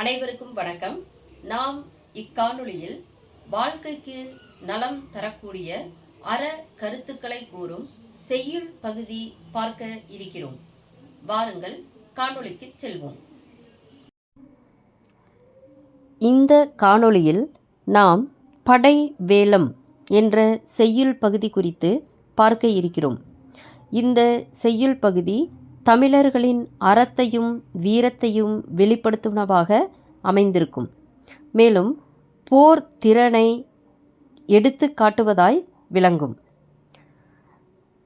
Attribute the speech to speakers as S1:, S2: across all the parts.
S1: அனைவருக்கும் வணக்கம். நாம் இக்காணொளியில் வாழ்க்கைக்கு நலம் தரக்கூடிய அற கருத்துக்களை கூறும் செய்யுள் பகுதி பார்க்க இருக்கிறோம். வாருங்கள் காணொளிக்கு செல்வோம். இந்த காணொளியில் நாம் படை வேலம் என்ற செய்யுள் பகுதி குறித்து பார்க்க இருக்கிறோம். இந்த செய்யுள் பகுதி தமிழர்களின் அறத்தையும் வீரத்தையும் வெளிப்படுத்துனவாக அமைந்திருக்கும். மேலும் போர் திறனை எடுத்து காட்டுவதாய் விளங்கும்.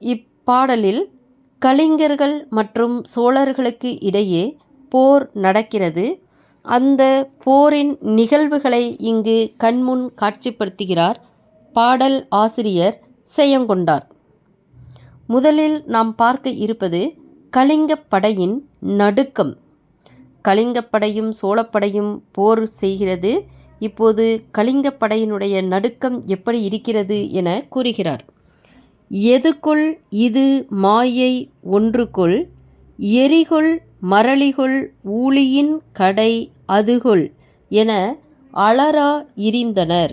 S1: இப்பாடலில் கலிங்கர்கள் மற்றும் சோழர்களுக்கு இடையே போர் நடக்கிறது. அந்த போரின் நிகழ்வுகளை இங்கு கண்முன் காட்சிப்படுத்துகிறார் பாடல் ஆசிரியர் செய்யங்கொண்டார் முதலில் நாம் பார்க்க இருப்பது கலிங்கப்படையின் நடுக்கம். கலிங்கப்படையும் சோழப்படையும் போர் செய்கிறது. இப்போது கலிங்கப்படையினுடைய நடுக்கம் எப்படி இருக்கிறது என கூறுகிறார். எதுக்குள் இது மாயை ஒன்றுக்குள் எரிகுள் மரளிகுள் ஊழியின் கடை அதுகுள் என அலரா இரிந்தனர்.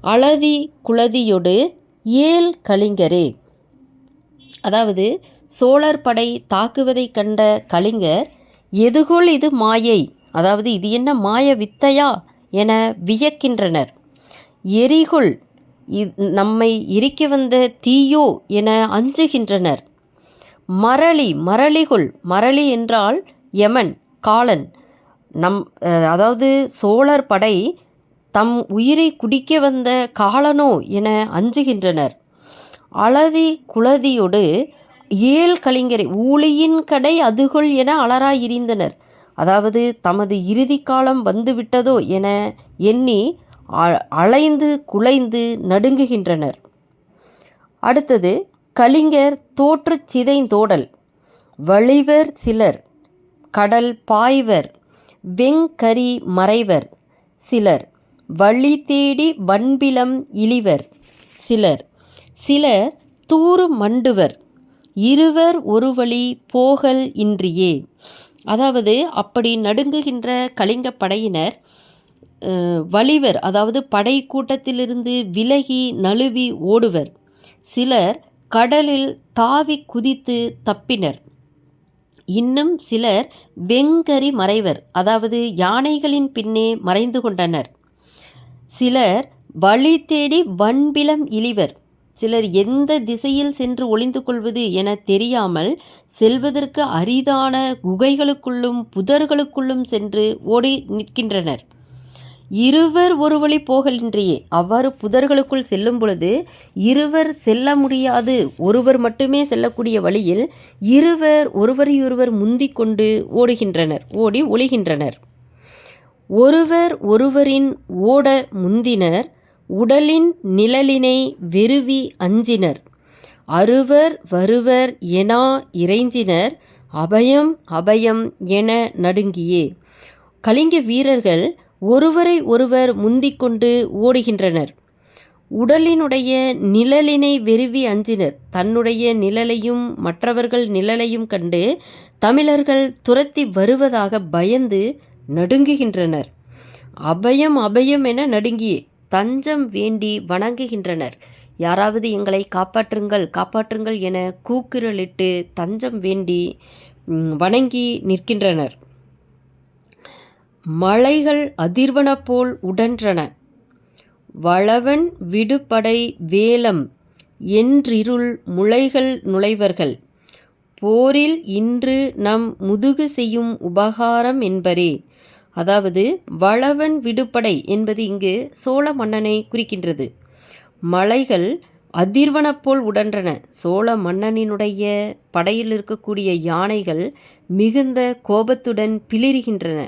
S1: அழதி குளதியொடு ஏல் கலிங்கரே. அதாவது சோழர் படை தாக்குவதைக் கண்ட கலிங்கர் எதுகொள் இது மாயை? அதாவது இது என்ன மாய வித்தையா? என வியக்கின்றனர். எரிகுள் நம்மை எரிக்க வந்த தீயோ? என அஞ்சுகின்றனர். மரளி மரளிகுள் மரளி என்றால் யமன் காலன். நம் அதாவது சோழர் படை தம் உயிரை குடிக்க வந்த காலனோ? என அஞ்சுகின்றனர். அழதி குலதியோடு ஏழ் கலிங்கரை ஊழியின் கடை அதுகொள் என அலராயிருந்தனர் அதாவது தமது இறுதி காலம் வந்துவிட்டதோ என எண்ணி அலைந்து குலைந்து நடுங்குகின்றனர். அடுத்தது கலிங்கர் தோற்று சிதைந்தோடல். வழிவர் சிலர் கடல் பாய்வர் வெங்கரி மறைவர் சிலர் வழி தேடி வன்பிலம் இழிவர் சிலர். சிலர் தூறு மண்டுவர் இருவர் ஒரு வழி போகல் இன்றியே. அதாவது அப்படி நடுங்குகின்ற கலிங்க படையினர் வலிவர் அதாவது படை கூட்டத்திலிருந்து விலகி நழுவி ஓடுவர். சிலர் கடலில் தாவி குதித்து தப்பினர். இன்னும் சிலர் வெங்கரி மறைவர் அதாவது யானைகளின் பின்னே மறைந்து கொண்டனர். சிலர் வழி தேடி வன்பிலம் இழிவர். சிலர் எந்த திசையில் சென்று ஒளிந்து கொள்வது என தெரியாமல் செல்வதற்கு அரிதான குகைகளுக்குள்ளும் புதர்களுக்குள்ளும் சென்று ஓடி நிற்கின்றனர். இருவர் ஒரு வழி போகலின்றியே அவ்வாறு புதர்களுக்குள் செல்லும் பொழுது இருவர் செல்ல முடியாது. ஒருவர் மட்டுமே செல்லக்கூடிய வழியில் இருவர் ஒருவரையொருவர் முந்திக்கொண்டு ஓடுகின்றனர் ஓடி ஒளிகின்றனர். ஒருவர் ஒருவரின் ஓட முந்தினர் உடலின் நிழலினை வெறுவி அஞ்சினர். அறுவர் வருவர் எனா இறைஞ்சினர். அபயம் அபயம் என நடுங்கியே. கலிங்க வீரர்கள் ஒருவரை ஒருவர் முந்திக்கொண்டு ஓடுகின்றனர். உடலினுடைய நிழலினை வெறுவி அஞ்சினர். தன்னுடைய நிழலையும் மற்றவர்கள் நிழலையும் கண்டு தமிழர்கள் துரத்தி வருவதாக பயந்து நடுங்குகின்றனர். அபயம் அபயம் என நடுங்கியே. தஞ்சம் வேண்டி வணங்குகின்றனர். யாராவது எங்களை காப்பாற்றுங்கள் காப்பாற்றுங்கள் என கூக்குரலிட்டு தஞ்சம் வேண்டி வணங்கி நிற்கின்றனர். மலைகள் அதிர்வன போல் உடன்றன. வளவன் விடுபடை வேலம் என்றிருள் முளைகள் நுழைவர்கள். போரில் இன்று நம் முதுகு செய்யும் உபகாரம் என்பரே. அதாவது வளவன் விடுபடை என்பது இங்கு சோழ மன்னனை குறிக்கின்றது. மலைகள் அதிர்வனப்போல் உடன்றன. சோழ மன்னனினுடைய படையில் இருக்கக்கூடிய யானைகள் மிகுந்த கோபத்துடன் பிளிர்கின்றன.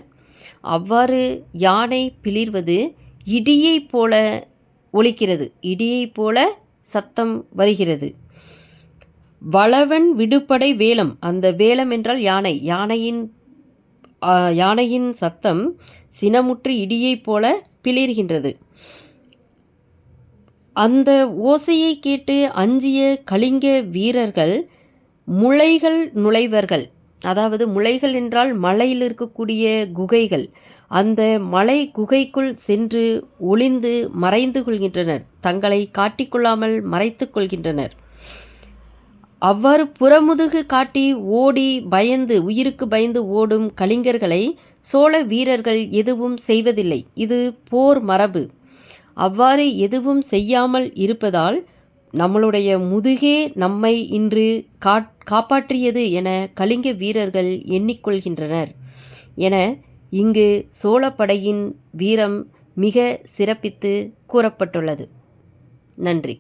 S1: அவ்வாறு யானை பிளிர்வது இடியைப் போல ஒலிக்கிறது. இடியைப் போல சத்தம் வருகிறது. வளவன் விடுபடை வேலம். அந்த வேலம் என்றால் யானை. யானையின் யானையின் சத்தம் சினமுற்று இடியைப் போல பிளிர்கின்றது. அந்த ஓசையை கேட்டு அஞ்சிய கலிங்க வீரர்கள் முளைகள் நுழைவர்கள் அதாவது முளைகள் என்றால் மலையில் இருக்கக்கூடிய குகைகள் அந்த மலை குகைக்குள் சென்று ஒளிந்து மறைந்து கொள்கின்றனர். தங்களை காட்டிக்கொள்ளாமல் மறைத்து கொள்கின்றனர். அவ்வாறு புறமுதுகு காட்டி ஓடி பயந்து உயிருக்கு பயந்து ஓடும் கலிங்கர்களை சோழ வீரர்கள் எதுவும் செய்வதில்லை. இது போர் மரபு. அவ்வாறு எதுவும் செய்யாமல் இருப்பதால் நம்மளுடைய முதுகே நம்மை இன்று காட் காப்பாற்றியது என கலிங்க வீரர்கள் எண்ணிக்கொள்கின்றனர். என இங்கு சோழப்படையின் வீரம் மிக சிறப்பித்து கூறப்பட்டுள்ளது. நன்றி.